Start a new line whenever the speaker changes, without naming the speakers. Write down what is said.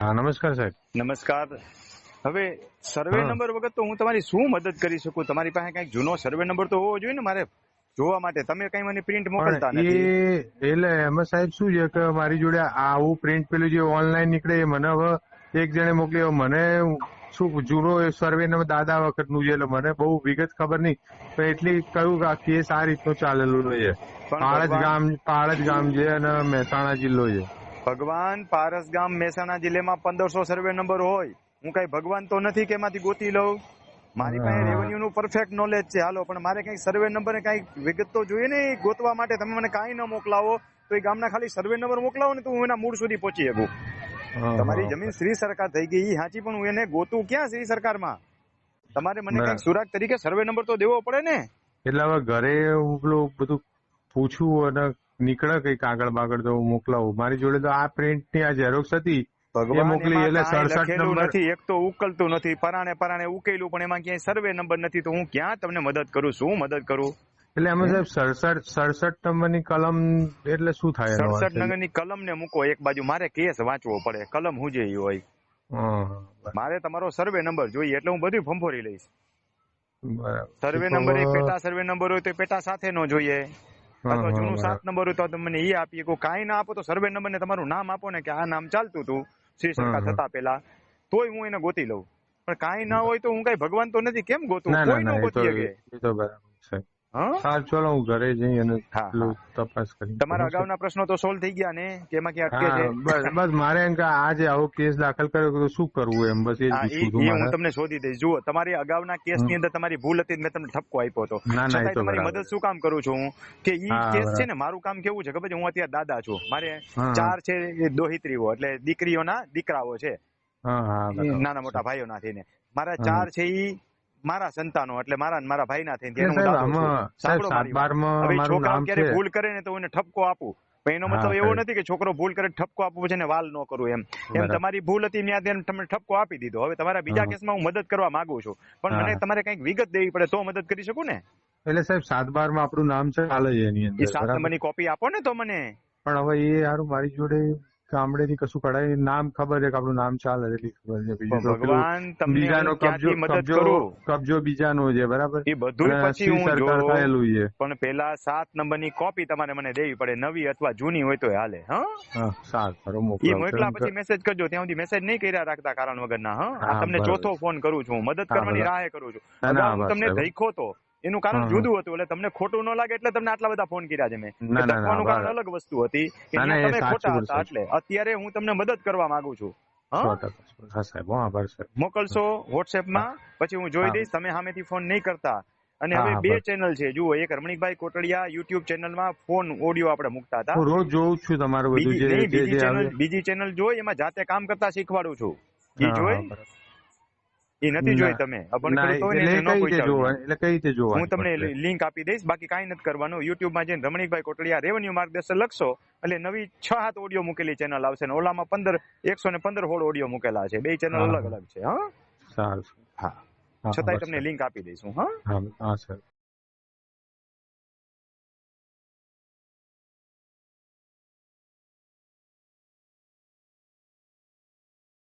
હા નમસ્કાર સાહેબ.
નમસ્કાર. હવે સર્વે નંબર વગર તો હું તમારી શું મદદ કરી શકું? તમારી પાસે કંઈક જૂનો સર્વે નંબર તો હોવો જોઈએ ને મારે જોવા માટે? તમે કઈ મને પ્રિન્ટ મોકલતા નથી.
એટલે એમાં સાહેબ શું છે કે મારી જોડે આવું પ્રિન્ટ પેલું જે ઓનલાઈન નીકળે એ મને હવે એક જણે મોકલી હવે મને શું જૂનો સર્વે નંબર દાદા વખતનું છે એટલે મને બહુ વિગત ખબર નહીં. તો એટલી કયું કેસ આ રીતનું ચાલેલું છે. પાળજ ગામ પાળજ ગામ છે અને મહેસાણા જિલ્લો છે.
ભગવાન પારસ ગામ મહેસાણા જિલ્લામાં પંદરસો સર્વે નંબર હોય. હું કઈ ભગવાન તો નથી કે એમાંથી ગોતી લઉં? મારી પાસે રેવન્યુ નું પરફેક્ટ નોલેજ છે. હાલો પણ મારે કઈ સર્વે નંબર કઈ વિગત તો જોઈએ ને ગોતવા માટે. તમે મને કાંઈ ન મોકલાવો તો એ ગામના ખાલી સર્વે નંબર મોકલાવો ને તો હું એના મૂળ સુધી પહોંચી શકું. તમારી જમીન શ્રી સરકાર થઈ ગઈ હાચી પણ હું એને ગોતું ક્યાં શ્રી સરકારમાં? તમારે મને
કઈ
કંઈક સુરાગ તરીકે સર્વે નંબર તો દેવો પડે ને?
એટલે હવે ઘરે હું બધું પૂછું અને નીકળે કંઈક આગળ બાગળ તો મોકલાવું. મારી જોડે તો આ પ્રિન્ટની આ ઝેરોક્સ હતી એ મોકલી એટલે સડસઠ નંબર
નથી એક તો ઉકલતું નથી પરાણે પરાણે ઉકેલું પણ એમાં ક્યાંય સર્વે નંબર નથી તો હું ક્યાં તમને મદદ કરું? શું મદદ કરું?
એટલે એમાં સાહેબ સડસઠ સડસઠ નંબરની કલમ એટલે શું થાય
સડસઠ? નગરની કલમ ને મૂકો એક બાજુ મારે કેસ વાંચવો પડે કલમ હું જે હોય. મારે તમારો સર્વે નંબર જોઈએ એટલે હું બધું ફંફોરી લઈશ. સર્વે નંબર એક પેટા સર્વે નંબર હોય તો પેટા સાથે નો જોઈએ. અથવા જૂનું સાત નંબર હોય તો તમને એ આપીએ. કોઈ કાંઈ ના આપો તો સર્વે નંબર ને તમારું નામ આપો ને કે આ નામ ચાલતું હતું. શ્રી સરકાર. થતા પેલા તોય હું એને ગોતી લઉં. પણ કાંઈ ના હોય તો હું કઈ ભગવાન તો નથી. કેમ ગોતું? કોઈ
ના
ગોતી શકે. હા?
ચલો હું ઘરે જઈ અને તપાસ કરી.
તમારા અગાઉના પ્રશ્નો તો સોલ્વ થઈ ગયા ને? કે એમાં ક્યાં અટકે છે?
બસ બસ મારે એમ કે આજે આવો કેસ દાખલ કર્યો તો શું કરવું એમ? બસ એ જ
હા, તમને શોધી દઈશ. જુઓ તમારી અગાઉના કેસની અંદર તમારી ભૂલ હતી મેં તમને ઠપકો આપ્યો હતો.
ના, ના, એ
છતાંય
તો
તમારી મદદ શું કામ કરું છું હું? કે ઈ કેસ છે ને મારું કામ કેવું છે? ખબર છે? હું અત્યારે દાદા છું. મારે ચાર છે એ દોહિત્રીઓ એટલે દીકરીઓના દીકરાઓ છે. નાના મોટા ભાઈઓ ના થઈને. મારા. ચાર છે ઈ મારા સંતાનો એટલે મારા મારા ભાઈના થઈને ક્યારે ભૂલ કરે ને તો એને ઠપકો આપું. પણ એનો મતલબ એવો નથી કે છોકરો ભૂલ કરે ઠપકો આપવું છે ને વાલ ન કરું એમ. એમ તમારી ભૂલ હતી ત્યાં તમે ઠપકો આપી દીધો. હવે તમારા બીજા કેસમાં હું મદદ કરવા માંગુ છું. પણ મને તમારે કંઈક વિગત દેવી પડે તો મદદ કરી શકું ને?
એટલે સાહેબ સાત બારમાં આપણું નામ છે ચાલે છે એની અંદર
સાત નંબરની કોપી આપો ને તો મને.
પણ હવે એ યાર મારી જોડે ગામડેથી કશું કઢાય નામ ખબર છે કે આપણું નામ ચાલે છે એટલી ખબર છે.
ભગવાન તમને
બીજાનો કબજો કબજો કબજો બીજાનો છે બરાબર?
એ બધું પછી હું
સરકાર થયેલું છે.
પણ પેલા સાત નંબરની કોપી તમારે મને દેવી પડે. નવી અથવા જૂની હોય તો હાલે હા?
સાત સારું મોકલો.
એ મોકલા પછી મેસેજ કરજો. ત્યાં સુધી મેસેજ નહીં કર્યા રાખતા કારણ વગરના હા? તમને ચોથો ફોન કરું છું. મદદ કરવાની. રાહે કરું છું. તમને. ધૈખો તો. એનું કારણ જુદું હતું. એટલે તમને ખોટું ન લાગે એટલે તમને આટલા બધા ફોન કર્યા છે મેં.
ના, ના, ના,
ધકવાનું કારણ અલગ વસ્તુ હતી કે તમે ખોટા હતા એટલે. અત્યારે હું તમને મદદ કરવા માંગુ છું. મોકલશો વોટ્સએપમાં પછી હું જોઈ. દઈશ તમે સામેથી ફોન નહીં કરતા. અને હવે બે ચેનલ છે. જુઓ એક રમણીકભાઈ કોટડિયા યુટ્યુબ ચેનલમાં ફોન ઓડિયો આપણે મૂકતા હતા.
હું રોજ જોઉં છું તમારું
બીજી ચેનલ બીજી ચેનલ જોઈ એમાં જાતે કામ કરતા શીખવાડું છું.
એ
જોઈ. એ નથી જોઈ તમે.
એટલે કઈ રીતે જોવા
હું તમને લિંક આપી દઈશ. બાકી કાંઈ નથી કરવાનું. યુટ્યુબમાં જઈને રમણીકભાઈ કોટડિયા રેવન્યુ માર્ગદર્શન લખશો એટલે નવી છ હાથ ઓડિયો મૂકેલી ચેનલ આવશે ને ઓલામાં પંદર એકસો ને પંદર હોળ ઓડિયો મૂકેલા છે. બે ચેનલ અલગ અલગ છે હા?
સારું
હા. છતાંય તમને લિંક આપી દઈશું હા?
હા હા સર.